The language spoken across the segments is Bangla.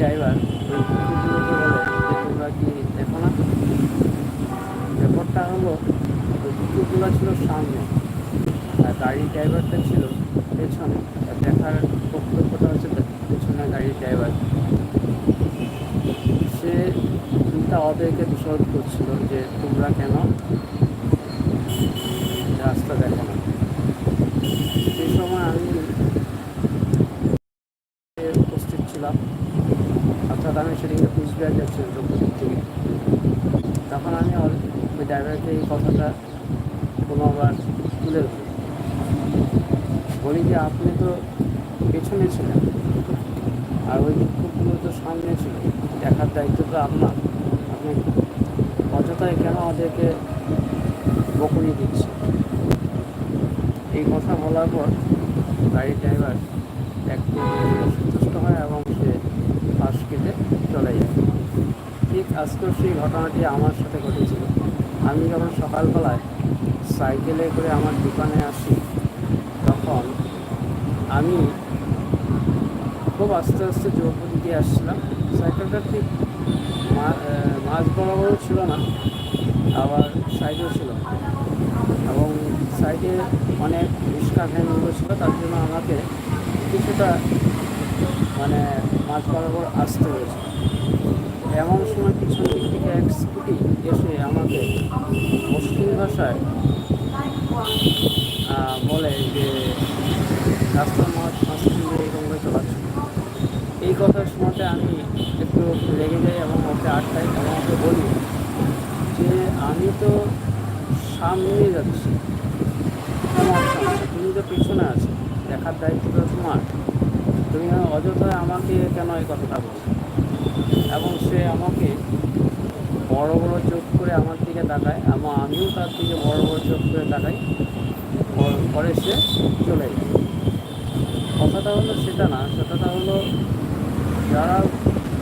ড্রাইভার, ওই কুকুরগুলোকে বলে যে তোমরা কি দেখো না ব্যাপারটা হলো, ওই কুকুরগুলো ছিল সামনে, আর গাড়ির ড্রাইভারটা ছিল পেছনে, আর দেখার বক্তব্যটা হচ্ছে পেছনে গাড়ির ড্রাইভার। সে চিন্তা ওদেরকে দোষারোপ করছিল যে তোমরা কেন রাস্তা দেখো না সেই সময় আমি উপস্থিত ছিলাম অর্থাৎ আমি সেদিকে কুচবিহার যাচ্ছিলাম দ্রৌপদীর থেকে তখন আমি ওর- ওই ড্রাইভারকে এই কথাটা কোনোবার তুলে ধরি বলি যে আপনি তো পেছনে ছিলেন আর ওই বিক্ষোভগুলো তো সামনে ছিল দেখার দায়িত্ব তো আপনার আপনি অযথায় কেন ওদেরকে বকুনি দিচ্ছে এই কথা বলার পর গাড়ির ড্রাইভার একটু সন্তুষ্ট হয় এবং সে পাশ কেটে চলে যায় ঠিক আজকেও সেই ঘটনাটি আমার সাথে ঘটেছিল। আমি যখন সকালবেলায় সাইকেলে করে আমার দোকানে আসি তখন আমি খুব আস্তে আস্তে জোরপুর দিয়ে আসছিলাম। সাইকেলটা ঠিক মা- আহ, মাঝ বরাবরও ছিল না আবার সাইডেও ছিল। এবং সাইডে অনেক রিক্সা ভ্যানগুলো ছিল তার জন্য আমাকে কিছুটা মানে মাঝ বরাবর আসতে হয়েছে। এমন সময় দিক থেকে এক স্কুটি এসে আমাকে মুসলিম ভাষায় বলে যে মাঝখান দিয়ে এরকম করে চালাচ্ছ। এই কথার শোনাতে আমি একটু রেগে যাই এবং ওকে আটকাই এবং ওকে বলি যে, আমি তো সামনে যাচ্ছি। তুমি তো পিছনে আছো। দেখার দায়িত্ব তোমার। তুমি অযথায় আমাকে কেন এই কথাটা বলো এবং সে আমাকে বড় বড় চোখ করে আমার দিকে তাকায় এবং আমিও তার দিকে বড় বড় চোখ করে তাকাই। পরে সে চলে যায়। কথাটা হলো সেটা না সেটাটা হলো যারা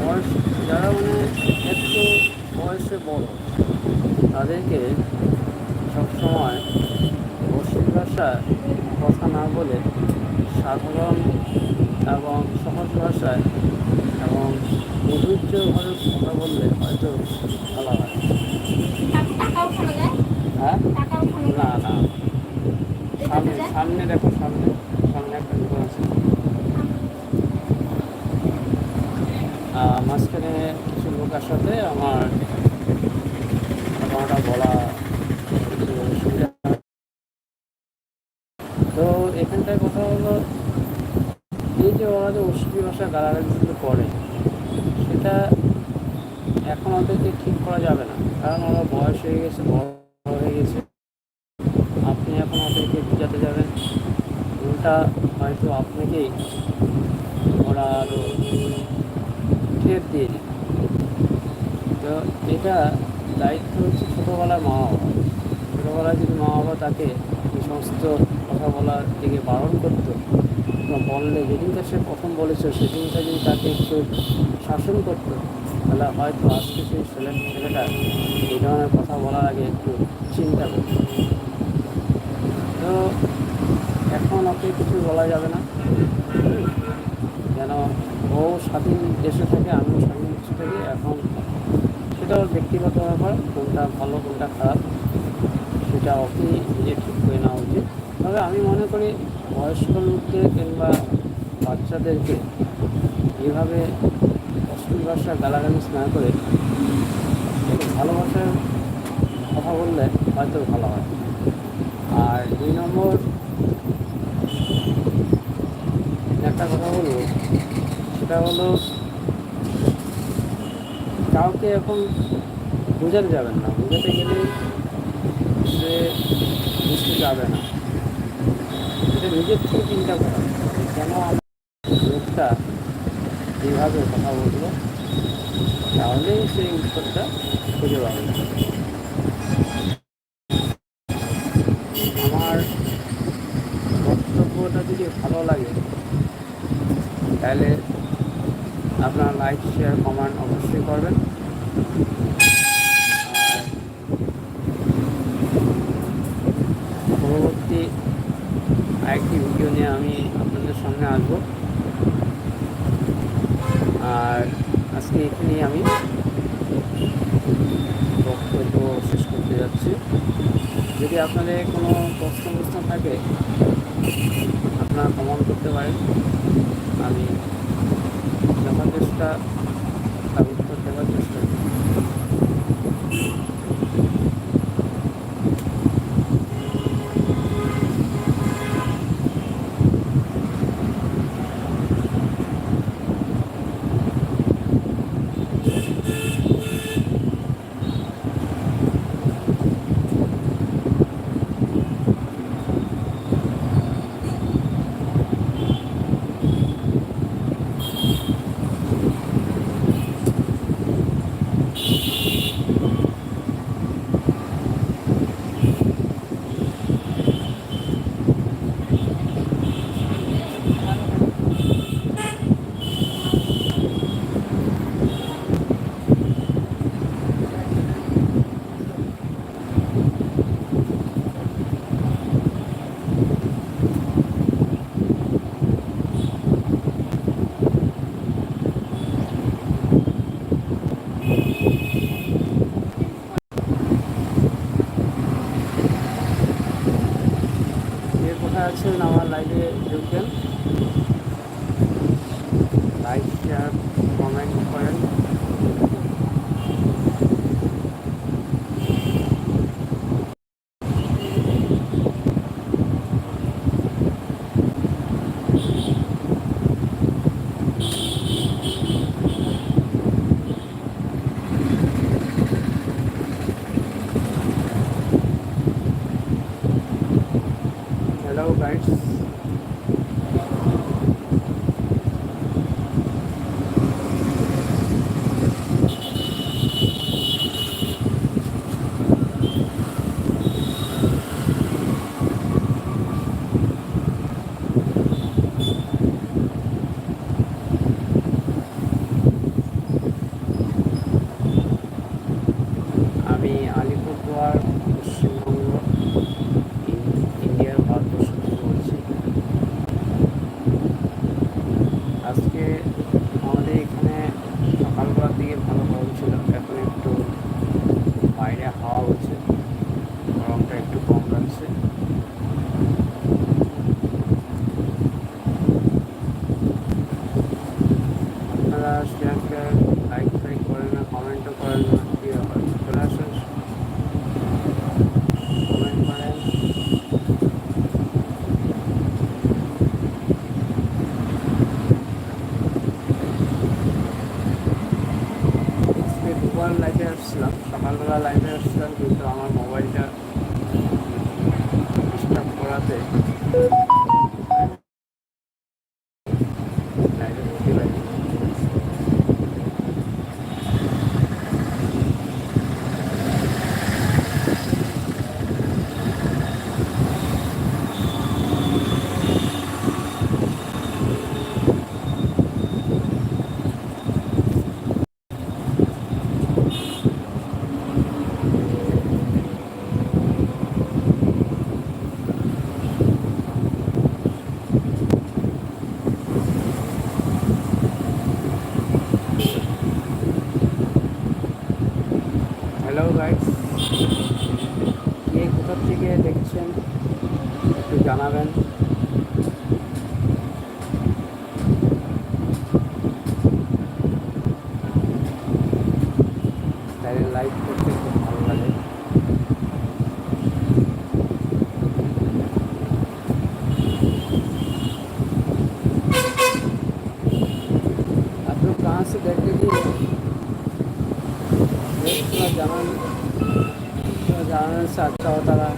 বয়স, যারা মানে একটু বয়সে বড়, তাদেরকে সবসময় পশ্চিম ভাষায় কথা না বলে সাধারণ এবং সহজ ভাষায় এবং মধুর্যভাবে কথা বললে হয়তো ভালো হয়। না না। সামনে সামনে দেখো সামনে। সামনে একটা দোকান আছে। মাঝখানে কিছু লোক আসাতে আমার ঘটনাটা বলা তো এখানটায় কথা হলো এই যে ওরা যে অশ্লীল ভাষা গালাগালিগুলো করে সেটা এখন ওদেরকে ঠিক করা যাবে না কারণ ওরা বয়স হয়ে গেছে বড় হয়ে গেছে আপনি এখন ওদেরকে বোঝাতে যাবেন উল্টা হয়তো আপনাকেই ওরা আরও ঠের দিয়ে দিবে তো এটা দায়িত্ব হচ্ছে ছোটোবেলার মা বাবা ছোটোবেলায় যদি মা বাবা তাকে এই সমস্ত কথা বলার দিকে বারণ করতো বা বললে যেদিনটা সে প্রথম বলেছে সেদিনটা যদি তাকে একটু শাসন করতো, তাহলে হয়তো আজকে সেই ছেলে ছেলেটা এই ধরনের কথা বলার আগে একটু চিন্তা করতো। তো এখন ওকে কিছু বলা যাবে না। যেন ও স্বাধীন দেশে থেকে আমিও স্বাধীন দেশে থাকি, এখন সেটা ওর ব্যক্তিগত ব্যাপার, কোনটা ভালো, কোনটা খারাপ, সেটা ওকে নিজে ঠিক করে নেওয়া উচিত। তবে আমি মনে করি বয়স্ক লোকদের কিংবা বাচ্চাদেরকে এভাবে অশ্লীল ভাষা গালাগালি না করে ভালোবাসার কথা বললে হয়তো ভালো হয়। আর দুই নম্বর, একটা কথা বলব, সেটা হলো কাউকে এখন বোঝাতে যাবেন না, বোঝাতে গেলে সে বুঝতে যাবে না। এটা নিজের থেকে চিন্তা করা। কেন লোকটা এইভাবে কথা বলল? তাহলেই সেই উত্তরটা খুঁজে পাবে। আমার বক্তব্যটা যদি ভালো লাগে, তাহলে আপনারা লাইক শেয়ার কমেন্ট অবশ্যই করবেন আর পরবর্তী আরেকটি ভিডিও নিয়ে আমি আপনাদের সামনে আসব আর আজকে এখানেই আমি বক্তব্য শেষ করতে যাচ্ছি যদি আপনাদের কোনো প্রশ্ন প্রশ্ন থাকে, আপনারা কমেন্ট করতে পারেন। আমি যথাচেষ্টা আমি জানান জানান স্যার তারা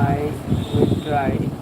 I will try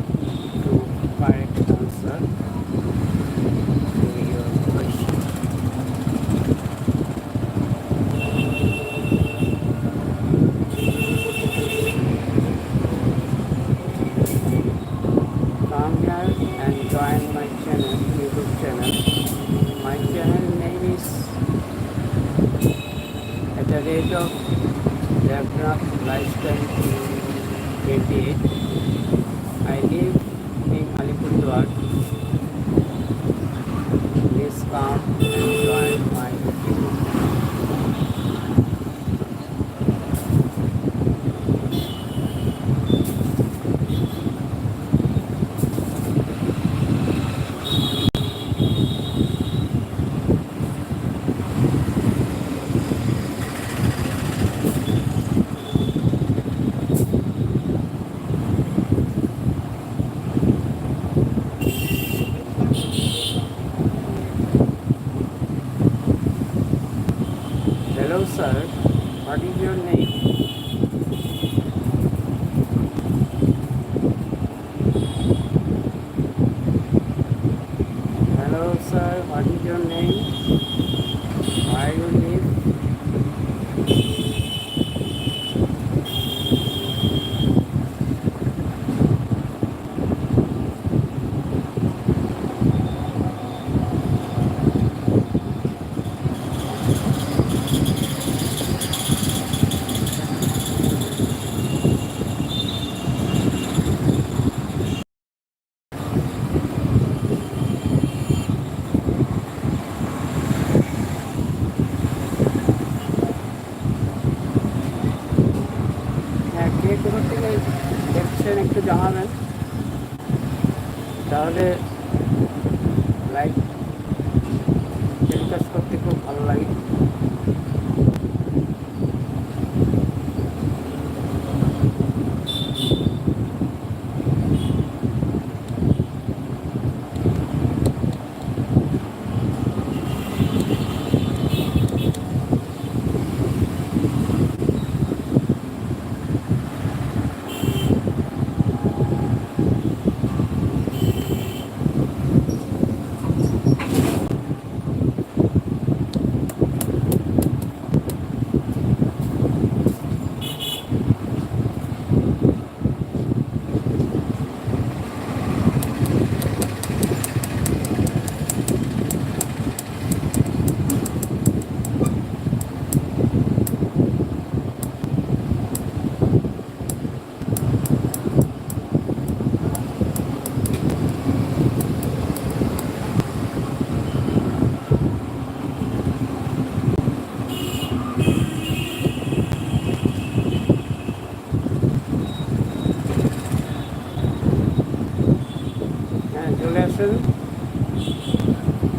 আসেন।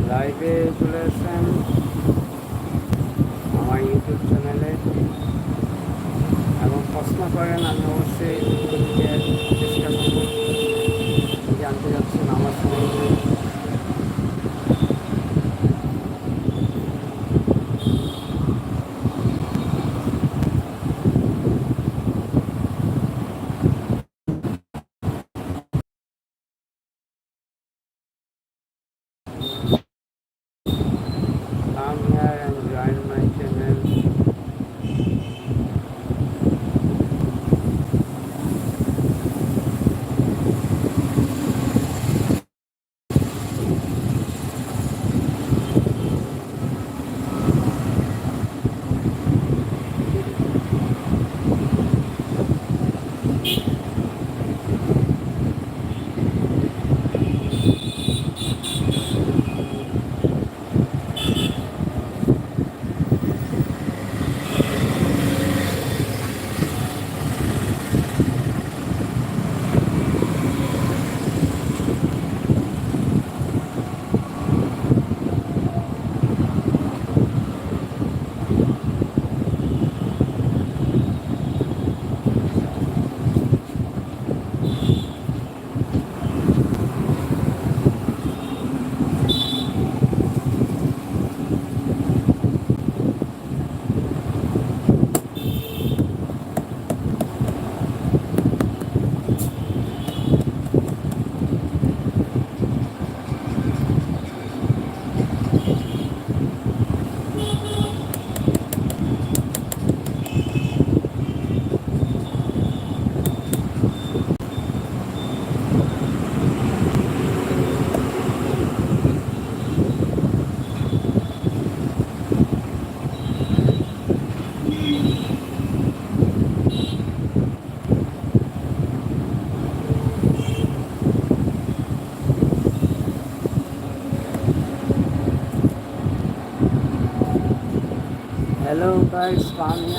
লাইভে চলে আসেন। আমার ইউটিউব চ্যানেলে এবং প্রশ্ন করেন আমি অবশ্যই Hello guys, come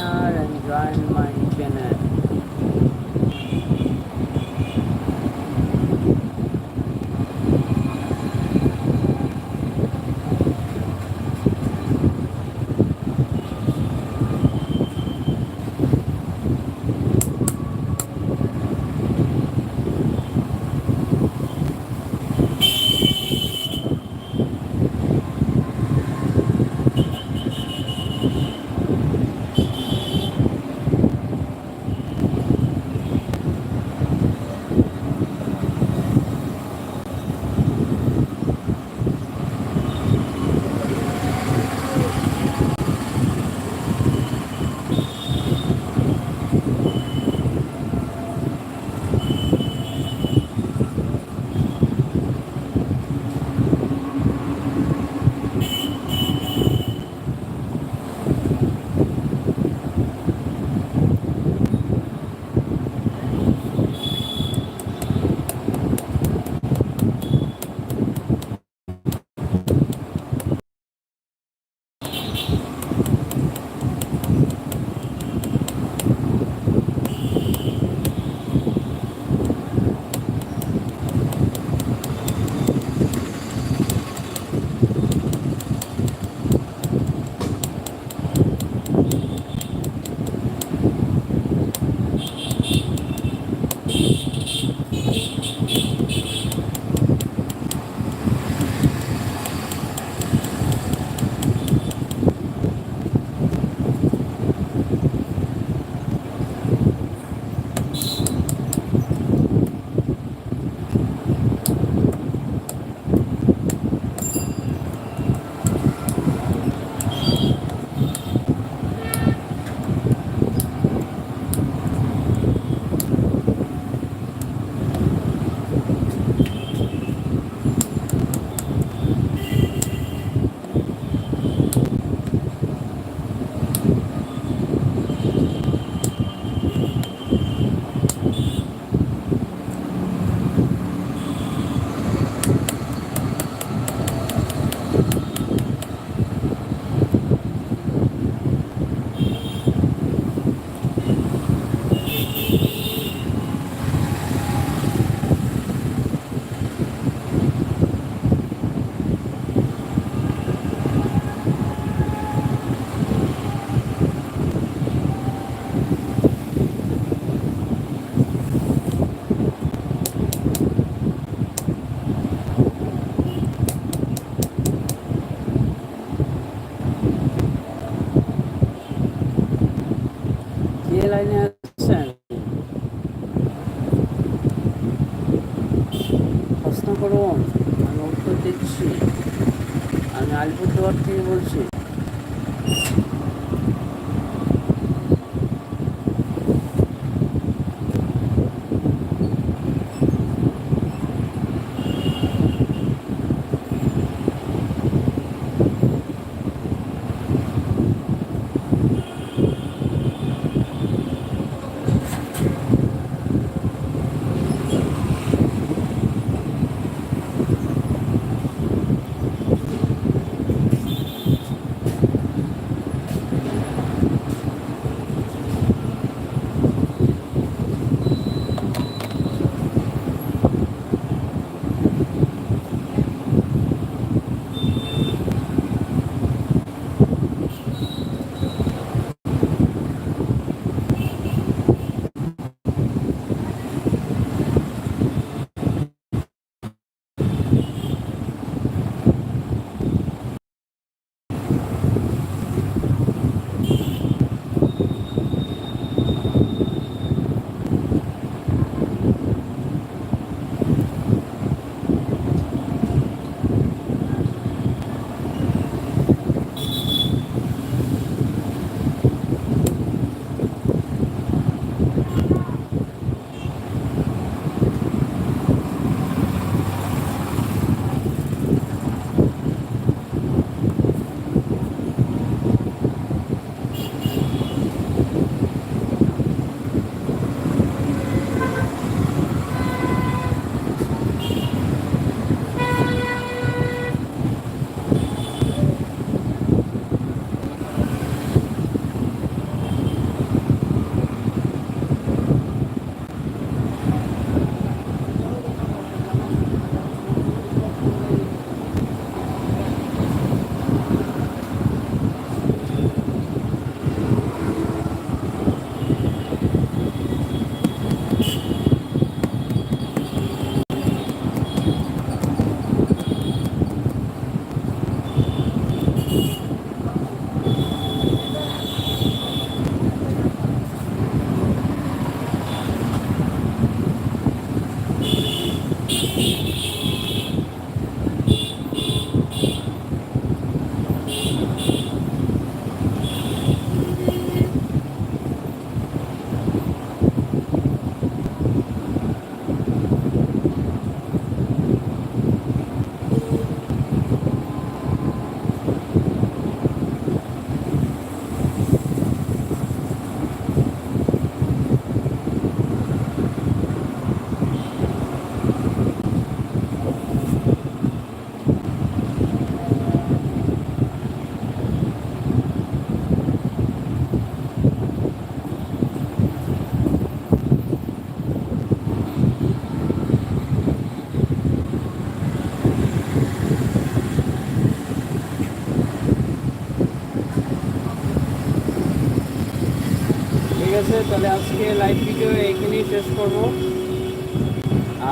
আছে তাহলে আজকে লাইভ ভিডিও এইখানেই শেষ করব।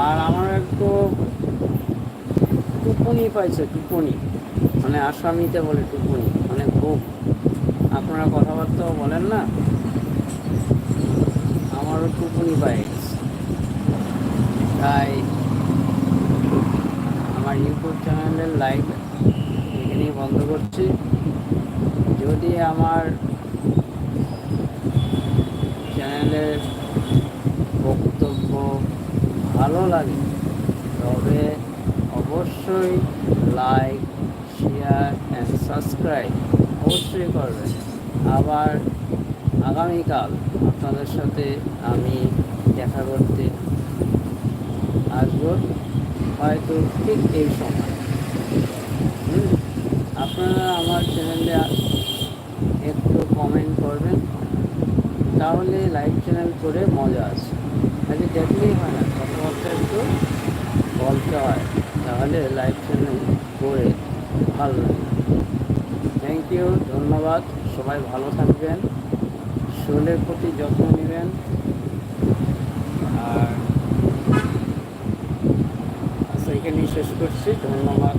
আর আমার একটু টুপনি পাইছে, টুপনি। মানে আসামিতে বলে টুপনি মানে খুব আপনারা কথাবার্তাও বলেন না। আমারও টুপনি পাই। তাই আমার ইউটিউব চ্যানেলের লাইভ এখানেই বন্ধ করছি। যদি আমার চ্যানেলের বক্তব্য ভালো লাগে, তবে অবশ্যই লাইক, শেয়ার অ্যান্ড সাবস্ক্রাইব অবশ্যই করবেন। আবার আগামীকাল আপনাদের সাথে আমি দেখা করতে আসব, হয়তো ঠিক এই সময়। আপনারা আমার চ্যানেলে একটু কমেন্ট করবেন। তাহলে লাইভ চ্যানেল করে মজা আছে। খালি দেখলেই হয় না, কথাবার্তা একটু বলতে হয়, তাহলে লাইভ চ্যানেল করে ভালো লাগে। থ্যাংক ইউ ধন্যবাদ, সবাই ভালো থাকবেন শরীরের প্রতি যত্ন নেবেন। আর আচ্ছা এখানেই শেষ করছি, ধন্যবাদ।